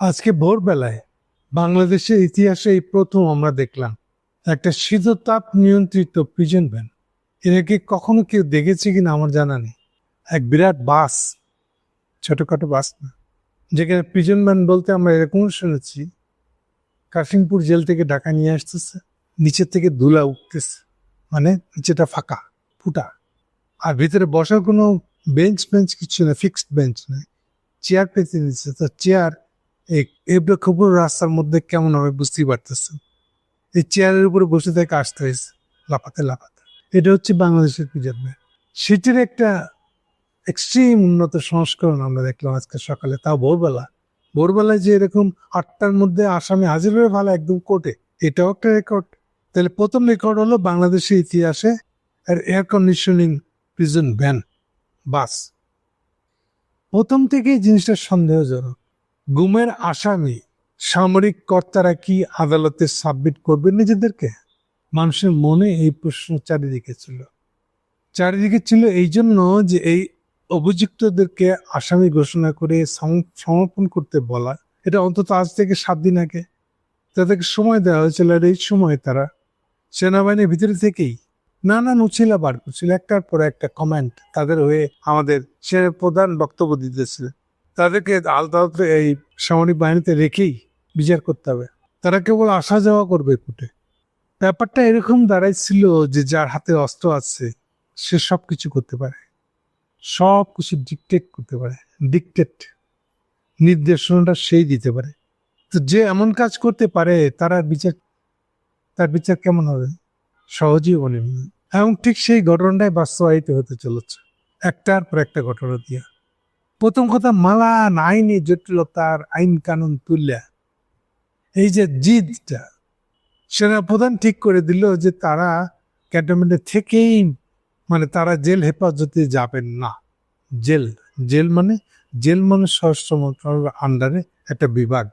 আজকে ভোরবেলায় বাংলাদেশের ইতিহাসে এই প্রথম আমরা দেখলাম একটা শীততাপ নিয়ন্ত্রিত প্রিজন ভ্যান এটাকে কখনো কেউ দেখেছে কিনা আমার জানা নেই। এক বিরাট বাস, ছোটখাটো বাস না। যেখানে প্রিজন ভ্যান বলতে আমরা এরকম শুনেছি, কাশিমপুর জেল থেকে ঢাকা নিয়ে আসতেছে, নিচের থেকে ধুলা উঠতেছে মানে নিচেটা ফাঁকা, ফুটা। আর ভিতরে বসার কোনো বেঞ্চ বেঞ্চ কিছু না ফিক্সড বেঞ্চ নয় চেয়ার পেতে নিচ্ছে তো চেয়ার এবড়ো খবর রাস্তার মধ্যে কেমন হবে বুঝতেই পারতেছেন। এই চেয়ারের উপরে বসে থেকে আসতে হয়েছে, লাফাতে লাফাতে। এটা হচ্ছে বাংলাদেশের পিজার সেটির একটা এক্সট্রিম উন্নত সংস্করণ আমরা দেখলাম আজকে সকালে, তাও ভোরবেলা। ভোরবেলায় যে এরকম আটটার মধ্যে আসামি হাজির হয়ে ভালো একদম কোর্টে, এটাও একটা রেকর্ড তাহলে প্রথম রেকর্ড হলো বাংলাদেশের ইতিহাসে আর air conditioning prison van bus. প্রথম থেকেই জিনিসটা সন্দেহজনক। গুমের আসামি সামরিক কর্তারা কি আদালতে সাবমিট করবে নিজেদেরকে? মানুষের মনে এই প্রশ্ন চারিদিকে ছিল। চারিদিকে ছিল এই জন্য যে এই অভিযুক্তদেরকে আসামি ঘোষণা করে সমর্পণ করতে বলা। এটা অন্তত আজ থেকে সাত দিন আগে। তাদেরকে সময় দেওয়া হয়েছিল আর এই সময় তারা সেনাবাহিনীর ভিতরে থেকেই নানান উচিলা বার করছিল। একটার পর একটা কমেন্ট তাদের হয়ে আমাদের সে প্রধান বক্তব্য দিতেছিল। তাদেরকে আলাদা এই সামরিক বাহিনীতে রেখেই বিচার করতে হবে। তারা কেবল আসা যাওয়া করবে কোর্টে ব্যাপারটা এরকম দাঁড়াইছিল যে যার হাতে অস্ত্র আছে, সে সব কিছু করতে পারে। সব কিছু ডিকটেট করতে পারে ডিকটেট নির্দেশনাটা সেই দিতে পারে। তো যে এমন কাজ করতে পারে, তারা বিচার, তার বিচার কেমন হবে? সহজেই মনে এবং ঠিক সেই ঘটনাটাই বাস্তবায়িত হতে চলেছে। একটার পর একটা ঘটনা দিয়ে। প্রথম কথা মালান আইনি জটিলতার আইন কানুন তুল্যা এই যে জিদটা সেনাপ্রধান ঠিক করে দিল যে তারা ক্যান্টনমেন্টে থেকেই মানে তারা জেল হেফাজতে যাবেন না। জেল জেল মানে জেল মানে স্বরাষ্ট্র মন্ত্রণালয়ের আন্ডারে একটা বিভাগ।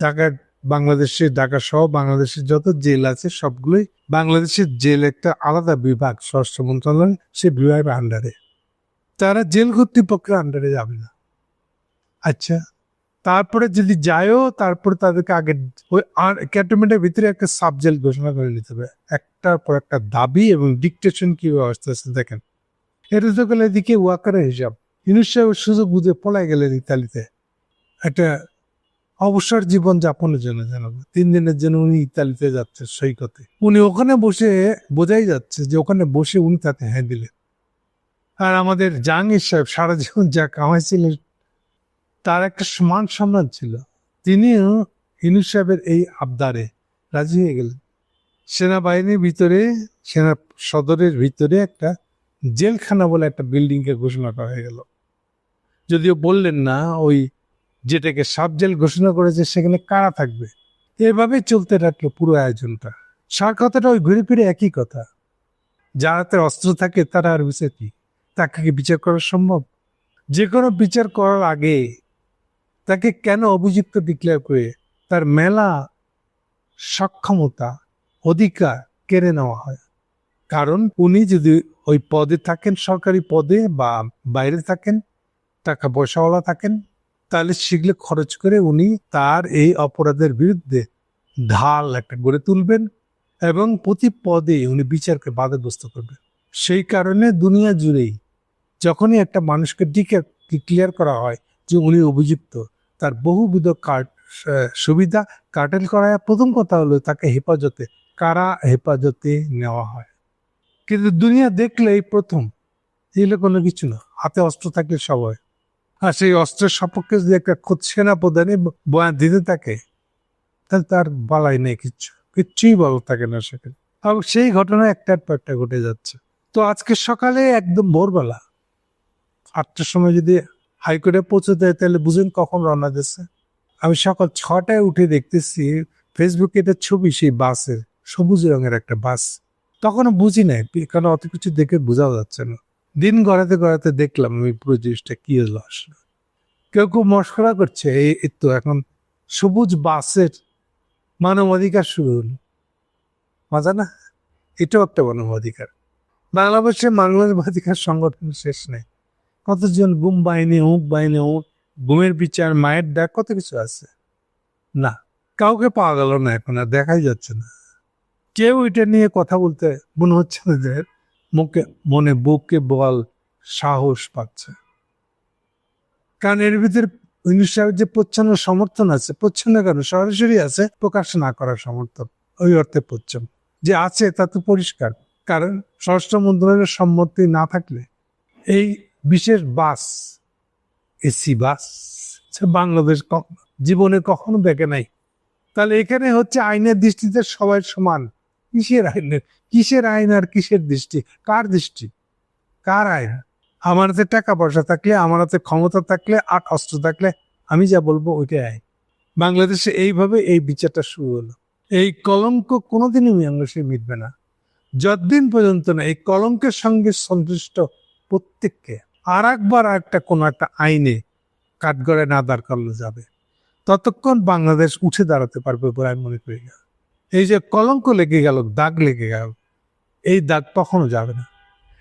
ঢাকার বাংলাদেশের ঢাকা সহ বাংলাদেশের যত জেল আছে, সবগুলোই বাংলাদেশের জেল একটা আলাদা বিভাগ, স্বরাষ্ট্র মন্ত্রণালয়, সে বিভাগের আন্ডারে। তারা জেল কর্তৃপক্ষের আন্ডারে যাবে না। আচ্ছা তারপরে যদি যায়ও, তারপরে তাদেরকে আগে ওই ক্যান্টনমেন্টের ভিতরে একটা সাব জেল ঘোষণা করে নিতে হবে। একটার পর একটা দাবি এবং ডিকটেশন কি ব্যবস্থা আছে দেখেন। এটা তো গেলে এদিকে ওয়াকারের হিসাব। ইউনুস সুযোগ বুঝে পলাই গেলেন ইতালিতে। একটা অবসর জীবন যাপনের জন্য যেন। তিন দিনের জন্য উনি ইতালিতে যাচ্ছে সৈকতে। উনি ওখানে বসে বোঝাই যাচ্ছে যে ওখানে বসে উনি তাতে হ্যাঁ দিলেন। আর আমাদের জাহাঙ্গীর সাহেব সারা জীবন যা কামাইছিলেন, তার একটা সমান সম্মান ছিল। তিনিও ইনুস সাহেবের এই আবদারে রাজি হয়ে গেলেন। সেনাবাহিনীর ভিতরে, সেনা সদরের ভিতরে একটা জেলখানা বলে একটা বিল্ডিংকে ঘোষণা করা হয়ে গেল। যদিও বললেন না, ওই যেটাকে সাব জেল ঘোষণা করেছে, সেখানে কারা থাকবে? এভাবে চলতে থাকল পুরো আয়োজনটা। সার কথাটা ওই ঘুরে ফিরে একই কথা। যার হাতে অস্ত্র থাকে, তারা আর বিচার কি? তাকে কি বিচার করা সম্ভব? যে কোনো বিচার করার আগে তাকে কেন অভিযুক্ত ডিক্লেয়ার করে তার মেলা সক্ষমতা, অধিকার কেড়ে নেওয়া হয়? কারণ উনি যদি ওই পদে থাকেন, সরকারি পদে বা বাইরে থাকেন টাকা পয়সাওয়ালা থাকেন, তাহলে সেগুলো খরচ করে উনি তার এই অপরাধের বিরুদ্ধে ঢাল একটা গড়ে তুলবেন এবং প্রতি পদে উনি বিচারকে বাধাগ্রস্ত করবেন। সেই কারণে দুনিয়া জুড়েই যখনই একটা মানুষকে ডিকে ক্লিয়ার করা হয় যে উনি অভিযুক্ত, তার বহুবিধ কার্ড সুবিধা কার্টেল করা প্রথম কথা হলো তাকে হেফাজতে, কারা হেফাজতে নেওয়া হয়। কিন্তু দুনিয়া দেখলে এই প্রথম, এগুলো কোনো কিছু না, হাতে অস্ত্র থাকলে সবাই আর সেই অস্ত্রের সপক্ষে যদি একটা খোদ সেনাপ্রধানে বয়ান দিতে থাকে, তাহলে তার বালাই নেই কিচ্ছু, কিচ্ছুই বল থাকে না সেখানে। সেই ঘটনা একটার পর একটা ঘটে যাচ্ছে। তো আজকে সকালে একদম ভোরবেলা আটটার সময় যদি হাইকোর্টে পৌঁছে দেয়, তাহলে বুঝেন কখন রওনা দিচ্ছে। আমি সকাল ছটায় উঠে দেখতেছি ফেসবুকে এটা ছবি সেই বাসের, সবুজ রঙের একটা বাস। তখনও বুঝি নাই কারণ অত কিছু দেখে বোঝা যাচ্ছে না। দিন গড়াতে গড়াতে দেখলাম আমি পুরো জিনিসটা কি হলো আসলে। কেউ কেউ মস্করা করছে এই তো এখন সবুজ বাসের মানবাধিকার শুরু হলো। মজা না? এটাও একটা মানবাধিকার। বাংলাদেশে মানবাধিকার সংগঠন শেষ নেই। কতজন গুম বাহিনী হুক বাহিনী হুক গুমের বিচার, মায়ের ডাক, কত কিছু আছে? না, কাউকে পাওয়া গেল না এখন, আর দেখাই যাচ্ছে না। কেউ এটা নিয়ে কথা বলতে মনে হচ্ছে না যে মুখে, মনে, বুকে বল, সাহস পাচ্ছে। কারণ এর ভিতরে সাহেবের যে প্রচ্ছন্ন সমর্থন আছে, প্রচ্ছন্ন কেন? সরাসরি আছে, প্রকাশ না করার সমর্থন, ওই অর্থে প্রচ্ছন্ন। যে আছে, তা তো পরিষ্কার। কারণ স্বরাষ্ট্র মন্ত্রণালয়ের সম্মতি না থাকলে এই বিশেষ বাস, এসি বাস, সে বাংলাদেশ জীবনে কখনো দেখে নাই। তাহলে এখানে হচ্ছে আইনের দৃষ্টিতে সবাই সমান। কিসের আইনের, কিসের আইন আর কিসের দৃষ্টি? কার দৃষ্টি? কার আইন? আমার হাতে টাকা পয়সা থাকলে, আমার হাতে ক্ষমতা থাকলে, আর অস্ত্র থাকলে আমি যা বলব ওইটাই। আইন বাংলাদেশে এইভাবে এই বিচারটা শুরু হলো। এই কলঙ্ক কোনোদিনই বাংলাদেশে মিটবে না। যতদিন পর্যন্ত না, এই কলঙ্কের সঙ্গে সংশ্লিষ্ট প্রত্যেককে। আর একবার একটা কোনো একটা আইনে কাঠগড়ে না দাঁড় করানো যাবে। ততক্ষণ বাংলাদেশ উঠে দাঁড়াতে পারবে বলে আমি মনে করি না। এই যে কলঙ্ক লেগে গেল, দাগ লেগে গেল, এই দাগ কখনো যাবে না।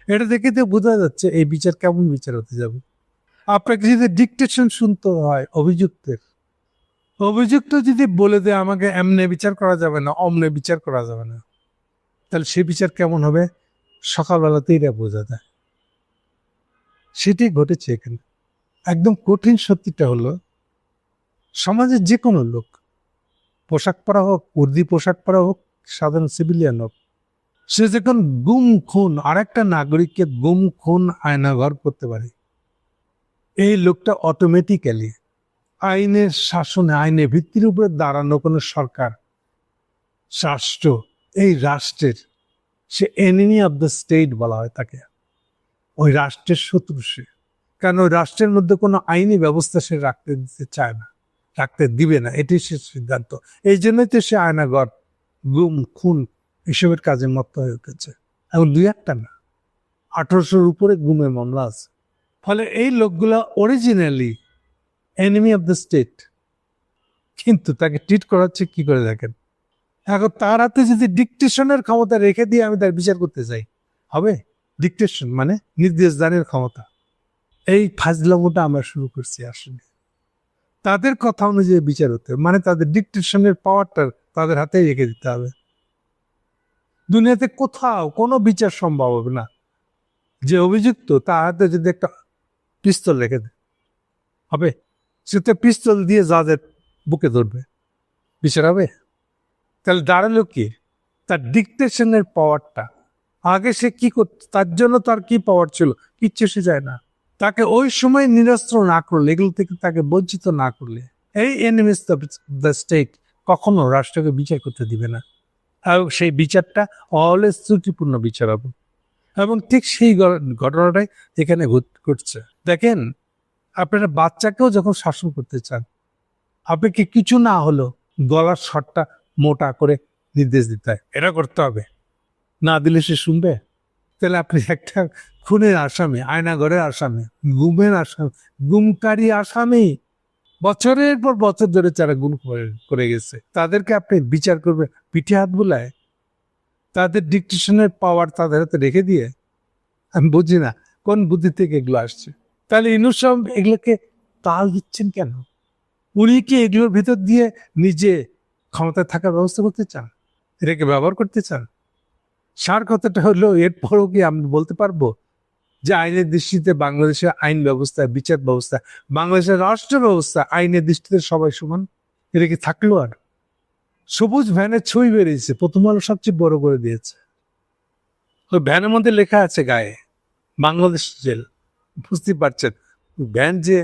এটা দেখে তো বোঝা যাচ্ছে এই বিচার কেমন বিচার হতে যাবে। আপনাকে যদি ডিকটেশন শুনতে হয় অভিযুক্তের, অভিযুক্ত যদি বলে দেয়, আমাকে এমনে বিচার করা যাবে না, অমনে বিচার করা যাবে না, তাহলে সে বিচার কেমন হবে? সকালবেলাতেই এটা বোঝা যায়। সেটাই ঘটেছে এখানে। একদম কঠিন সত্যিটা হলো, সমাজের যে কোনো লোক, পোশাক পরা হোক, উর্দি পোশাক পরা হোক, সাধারণ সিভিলিয়ান হোক, সে যখন গুম খুন, আরেকটা নাগরিককে গুম খুন আয়নাঘর করতে পারে, এই লোকটা অটোমেটিক্যালি আইনের শাসনে, আইনের ভিত্তির উপরে দাঁড়ানো কোনো সরকার, রাষ্ট্র, এই রাষ্ট্রের, সে এনিমি অব দ্য স্টেট বলা হয় তাকে। ওই রাষ্ট্রের শত্রু সে। কারণ ওই রাষ্ট্রের মধ্যে কোনো আইনি ব্যবস্থা সে রাখতে দিতে চায় না, রাখতে দিবে না এটি সে সিদ্ধান্ত। এই জন্যই তো সে আয়নাগর, গুম, খুন এসবের কাজে মত্ত হয়ে উঠেছে। এবং দুই একটা না, আঠারোশোর উপরে গুমের মামলা আছে। ফলে এই লোকগুলা originally enemy of the state কিন্তু তাকে ট্রিট করা হচ্ছে কি করে দেখেন? এখন তার হাতে যদি ডিকটেশনের ক্ষমতা রেখে দিয়ে আমি তার বিচার করতে চাই, হবে? ডিকটেশন মানে নির্দেশ দানের ক্ষমতা। এই ফাজলামোটা আমরা শুরু করছি আসলে। তাদের কথা অনুযায়ী বিচার হতে মানে তাদের ডিকটেশনের পাওয়ারটা তাদের হাতেই রেখে দিতে হবে। দুনিয়াতে কোথাও কোনো বিচার সম্ভব হবে না। যে অভিযুক্ত তার হাতে যদি একটা পিস্তল রেখে দেয়, হবে? সে তো পিস্তল দিয়ে যাদের বুকে ধরবে। বিচার হবে? তাহলে দাঁড়াল কি? তার ডিকটেশনের পাওয়ারটা আগে সে কি করত? তার জন্য তার কি পাওয়ার ছিল? কিচ্ছু সে যায় না। তাকে ওই সময় নিরস্ত্র না করলে, এগুলো থেকে তাকে বঞ্চিত না করলে, এই এনিমিস দ্য স্টেট কখনো রাষ্ট্রকে বিচার করতে দিবে না। এবং সেই বিচারটা অলওয়েজ ত্রুটিপূর্ণ বিচার হবে। এবং ঠিক সেই ঘটনাটাই এখানে ঘট- ঘটছে। দেখেন, আপনারা বাচ্চাকেও যখন শাসন করতে চান, আপনাকে কিছু না হলো গলার শটটা মোটা করে নির্দেশ দিতে হয়। এটা করতে হবে। না দিলে সে শুনবে? তাহলে আপনি একটা খুনের আসামি আয়নাঘরের আসামি, গুমের আসামি, গুমকারী আসামি। বছরের পর বছর ধরে যারা গুম করে- গেছে, তাদেরকে আপনি বিচার করবেন, পিঠে হাত বোলায়। তাদের ডিকটেশনের পাওয়ার তাদের হাতে রেখে দিয়ে। আমি বুঝি না, কোন বুদ্ধি থেকে এগুলো আসছে? তাহলে ইনুস সাহেব এগুলোকে তাল দিচ্ছেন কেন? উনি কি এগুলোর ভিতর দিয়ে নিজে ক্ষমতায় থাকার ব্যবস্থা করতে চান? এটাকে ব্যবহার করতে চান? সার কথাটা হলো, এরপরও কি আমি বলতে পারব? যে আইনের দৃষ্টিতে বাংলাদেশের আইন ব্যবস্থা, বিচার ব্যবস্থা, বাংলাদেশের রাষ্ট্র ব্যবস্থা আইনের দৃষ্টিতে সবাই সমান? এটা কি থাকল আর? সবুজ ভ্যানের ছবি বেরিয়েছে, প্রথম আলো সবচেয়ে বড় করে দিয়েছে। ওই ভ্যানের মধ্যে লেখা আছে গায়ে, বাংলাদেশ জেল। বুঝতে পারছেন, ভ্যান যে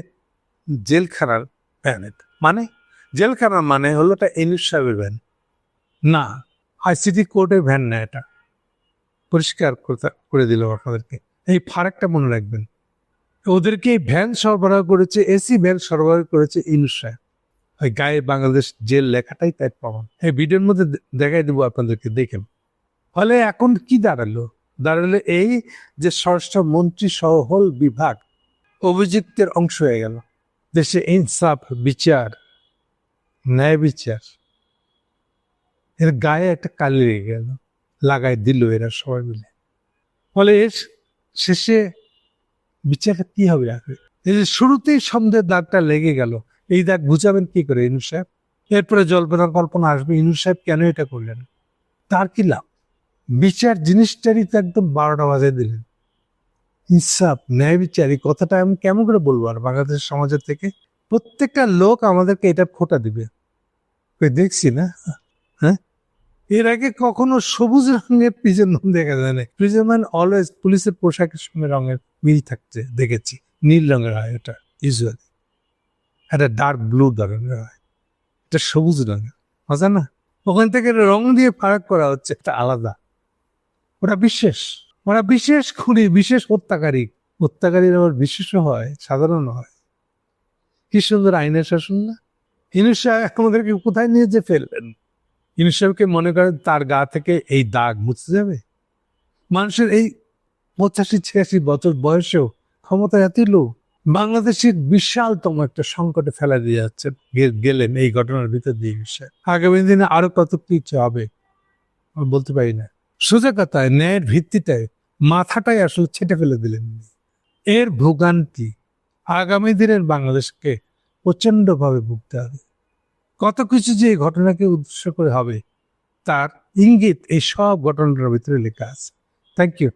জেলখানার ভ্যান মানে? জেলখানার মানে হলো এটা এনুস সাহেবের ভ্যান। না, আইসিটি কোর্টের ভ্যান না এটা। পরিষ্কার করে দিল আপনাদেরকে এই ফারাকটা মনে রাখবেন। ওদেরকে ভ্যান সরবরাহ করেছে, এসি ভ্যান সরবরাহ করেছে ইনুস ওই গায়ে বাংলাদেশ জেল লেখাটাই তাই পাবেন এই ভিডিওর মধ্যে দেখাই দেবো আপনাদেরকে, দেখেন। ফলে এখন কি দাঁড়াল? দাঁড়াল এই যে স্বরাষ্ট্র মন্ত্রী সহ হল বিভাগ অভিযুক্তের অংশ হয়ে গেল। দেশে ইনসাফ, বিচার, ন্যায় বিচার। এর গায়ে একটা কালি লেগে গেল। লাগাই দিল এরা সবাই মিলে। ফলে এর শেষে বিচারটা কি হবে এই যে শুরুতেই সন্দেহের দাগটা লেগে গেল। এই দাগ বুঝাবেন কি করে ইনু সাহেব? এরপরে জল্পনা কল্পনা আসবে, ইনু সাহেব কেন এটা করলেন? তার কি লাভ? বিচার জিনিসটারই তো একদম বারোটা বাজে দিলেন। ইনসাফ, ন্যায় বিচার, এই কথাটা আমি কেমন করে বলব আর বাংলাদেশ সমাজের থেকে? প্রত্যেকটা লোক আমাদেরকে এটা খোটা দিবে। দেখছি না? হ্যাঁ? এর আগে কখনো সবুজ রঙের প্রিজন দেখা যায় না প্রিজন ম্যান অলওয়েজ পুলিশের পোশাকের সঙ্গে রঙের মিল থাকছে, দেখেছি। নীল রঙের হয় ওটা ইউজুয়ালি একটা ডার্ক ব্লু ধরনের হয়। এটা সবুজ রঙের, মজা না? ওখান থেকে রং দিয়ে ফারাক করা হচ্ছে, এটা আলাদা। ওরা বিশেষ ওরা বিশেষ খুনি, বিশেষ হত্যাকারী। হত্যাকারীর আবার বিশেষ হয় সাধারণ হয়। কি সুন্দর আইনের শাসন না? ইনুস সাহেব আমাদেরকে কোথায় নিয়ে যে ফেললেন? সাহেবকে মনে করেন তার গা থেকে এই দাগ মুছে যাবে? মানুষের এই পঁচাশি, ছিয়াশি বছর বয়সেও ক্ষমতা এতই লো বাংলাদেশের বিশালতম একটা সংকটে ফেলা দিয়ে যাচ্ছে গেলেন এই ঘটনার ভিতর দিয়ে বিষয় আগামী দিনে আরও কত কিছু হবে, আমি বলতে পারি না। সোজা কথায়, ন্যায়ের ভিত্তিটায় মাথাটাই আসলে ছেটে ফেলে দিলেন এর ভোগান্তি আগামী দিনের বাংলাদেশকে প্রচন্ডভাবে ভুগতে হবে। কত কিছু যে ঘটনাকে উদ্দেশ্য করে হবে, তার ইঙ্গিত এই সব ঘটনাটার ভিতরে লেখা আছে। Thank you